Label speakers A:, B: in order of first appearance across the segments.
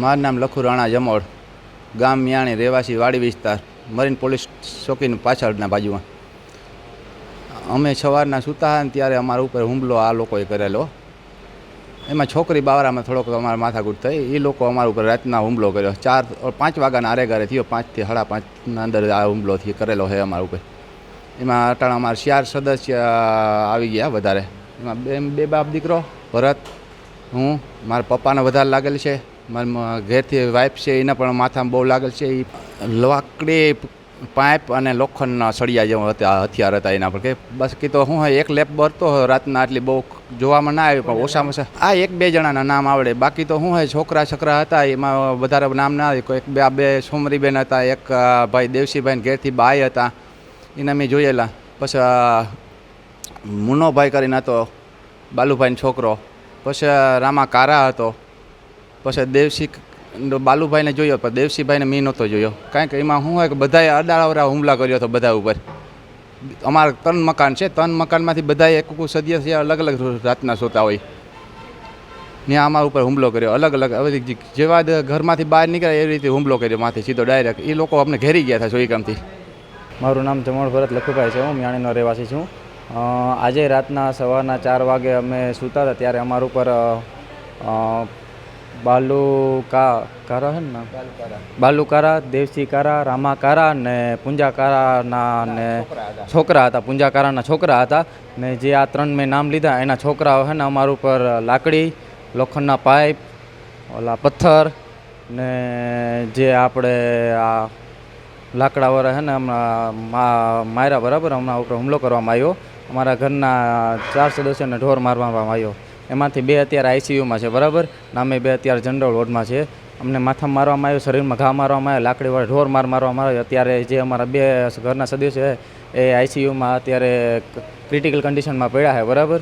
A: મારું નામ લખુ રાણા જમોડ ગામ મિયાણી, રહેવાસી વાડી વિસ્તાર, મરીન પોલીસ ચોકીની પાછળના બાજુમાં. અમે સવારના સૂતા હતા ત્યારે અમારા ઉપર હુમલો આ લોકોએ કરેલો. એમાં છોકરી બાવરામાં થોડોક અમારા માથાકૂટ થઈ. એ લોકો અમારા ઉપર રાતના હુમલો કર્યો. ચાર, પાંચ વાગ્યાના આરે ઘરે થયો. પાંચથી સાડા પાંચના અંદર આ હુમલો થી કરેલો છે અમારા ઉપર. એમાં અટાણા અમારા ચાર સદસ્ય આવી ગયા વધારે. એમાં બે બે બાપ દીકરો, ભરત, હું, મારા પપ્પાને વધારે લાગેલ છે. મારા ઘેરથી વાઈફ છે, એના પણ માથામાં બહુ લાગેલ છે. એ લાકડી પાઇપ અને લોખંડના સળિયા જેવા હતા, હથિયાર હતા એના પર કે બસ કીધો હું એક લેપ બરતો રાતના આટલી બહુ જોવામાં ના આવ્યું પણ ઓછામાં ઓછા આ એક બે જણાના નામ આવડે. બાકી તો હોય છોકરા છોકરા હતા, એમાં વધારે નામ ના આવે. એક બે આ બે સોમરીબેન હતા, એક ભાઈ દેવસીભાઈ ઘેરથી બાઈ હતા, એને મેં જોયેલા. પછી મુનોભાઈ કરીને હતો, બાલુભાઈનો છોકરો. પછી રામા કારા હતો. પછી દેવસી બાલુભાઈને જોયો, પણ દેવસિંહભાઈને મેં નહોતો જોયો. કારણ કે એમાં શું હોય કે બધાએ અડાવરા હુમલા કર્યો હતો બધા ઉપર. અમારા ત્રણ મકાન છે, ત્રણ મકાનમાંથી બધાએ એક સદસ્ય અલગ અલગ રાતના સોતા હોય. ને અમારા ઉપર હુમલો કર્યો. અલગ અલગ હવે જેવા ઘરમાંથી બહાર નીકળ્યા, એવી રીતે હુમલો કર્યો માથે સીધો ડાયરેક્ટ એ લોકો અમને ઘેરી ગયા હતા સોઈકામથી
B: મારું નામ જમણ ભરત લખુભાઈ છે, હું મ્યાણીનો રહેવાસી છું. આજે રાતના સવારના ચાર વાગે અમે સૂતા હતા, ત્યારે અમારા ઉપર બાલુ કા કારા છે ને બાલુકારા. બાલુ કારા દેવસી કારા રામા કારા ને પૂંજા કારાના ને છોકરા હતા પૂંજા કારાના છોકરા હતા. ને જે આ ત્રણ મેં નામ લીધા એના છોકરાઓ છે ને અમારા ઉપર લાકડી લોખંડના પાઇપ ઓલા પથ્થર ને જે આપણે આ લાકડા વરે છે ને હમણાં મા- માર્યા બરાબર હમણાં ઉપર હુમલો કરવામાં આવ્યો. અમારા ઘરના ચાર સદસ્યોને ઢોર મારવામાં આવ્યો. એમાંથી બે અત્યારે આઈસીયુમાં છે, બરાબર? નામે બે અત્યારે જનરલ વોર્ડમાં છે અમને માથા મારવામાં આવ્યો, શરીરમાં ઘા મારવામાં આવ્યો, લાકડીવાળા ઢોર માર મારવામાં આવ્યો. અત્યારે જે અમારા બે ઘરના સદસ્યો છે, એ આઈસીયુમાં અત્યારે ક્રિટિકલ કન્ડિશનમાં પડ્યા છે, બરાબર?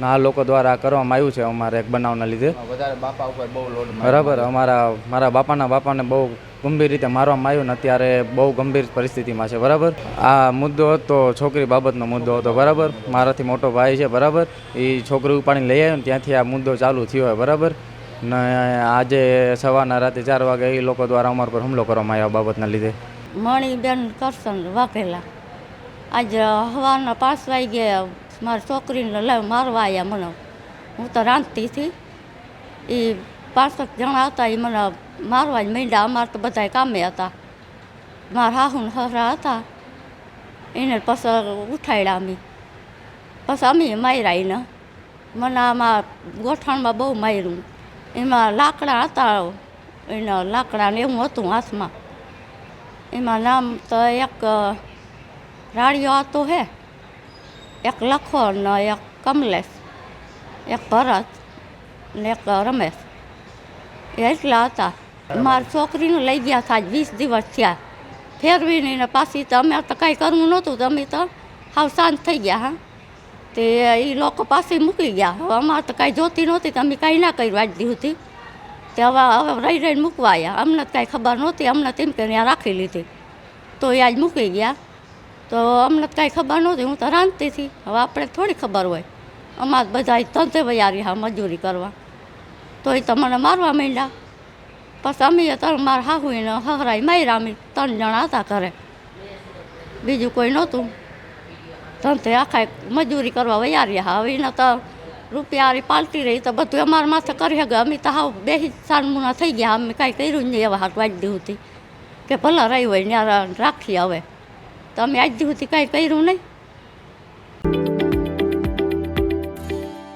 B: ના આ લોકો દ્વારા કરવામાં આવ્યું છે અમારે એક બનાવના લીધે.
A: વધારે બાપા ઉપર બહુ લોડ
B: બરાબર અમારા મારા બાપાના બાપાને બહુ ગંભીર રીતે મારવામાં આવ્યું ને અત્યારે બહુ ગંભીર પરિસ્થિતિમાં છે બરાબર? આ મુદ્દો હતો છોકરી બાબતનો મુદ્દો હતો બરાબર? મારાથી મોટો ભાઈ છે બરાબર? એ છોકરી ઉપાડીને લઈ આવ્યો ને ત્યાંથી આ મુદ્દો ચાલુ થયો હોય બરાબર? ને આજે સવારના રાતે ચાર વાગે એ લોકો દ્વારા અમારા પર હુમલો કરવામાં આવ્યો બાબતના લીધે.
C: મણીબેન કરશન વાઘેલા. આજ સવારના પાંચ વાગે મારી છોકરીને લઈ મારવા આવ્યા મને. હું તો રાંધતી હતી. એ પાંચક જણા હતા, એ મને મારવા જ મીંડા અમારે તો બધા કામે હતા. મારા હાહુને હરા હતા. એને પછી ઉઠાડ્યા અમે. પછી અમે માર્યા એને. મને આમાં ગોઠણમાં બહુ માર્યું. એમાં લાકડા હતા. એના લાકડા ને એવું હતું હાથમાં. એમાં નામ તો એક રાડિયો હતો હે. એક લખો ને એક કમલેશ એક ભરત ને એક રમેશ એટલા હતા મારી છોકરીને લઈ ગયા હતા વીસ દિવસ થયા ફેરવીને ને પાછી તો અમે તો કાંઈ કરવું નહોતું તો અમે તો હાવ શાંત થઈ ગયા હા તે એ લોકો પાસે મૂકી ગયા હવે અમારે તો કાંઈ જોતી નહોતી તો અમે કાંઈ ના કર્યું આજ દિવસથી તે હવે હવે રહી રહીને મૂકવા આવ્યા અમને તો કાંઈ ખબર નહોતી અમને તેમ કે ત્યાં રાખી લીધી તો એ આજ મૂકી ગયા તો અમને કાંઈ ખબર નહોતી. હું તો રાંધતી હતી. હવે આપણે થોડી ખબર હોય. અમારે બધા તંતે વૈયારી હા મજૂરી કરવા. તો એ તો મને મારવા માંડ્યા. પછી અમે ત્રણ મારા હાહુઈને હહરાઈ માર્યા. અમે ત્રણ જણા હતા ઘરે. બીજું કોઈ નહોતું. તંતે આખા મજૂરી કરવા વૈયારી હા. હવે એના તો રૂપિયારી પાલટી રહી. તો બધું અમારા માથે કરી શકે અમે તો હાવ બેસી સાનમુના થઈ ગયા. અમે કાંઈ કર્યું નહીં એવા હાથ વાંચી દીધું હતી. કે ભલા રહી હોય ને રાખીએ હવે. તો અમે આજ સુધી કાંઈ કર્યું નહીં.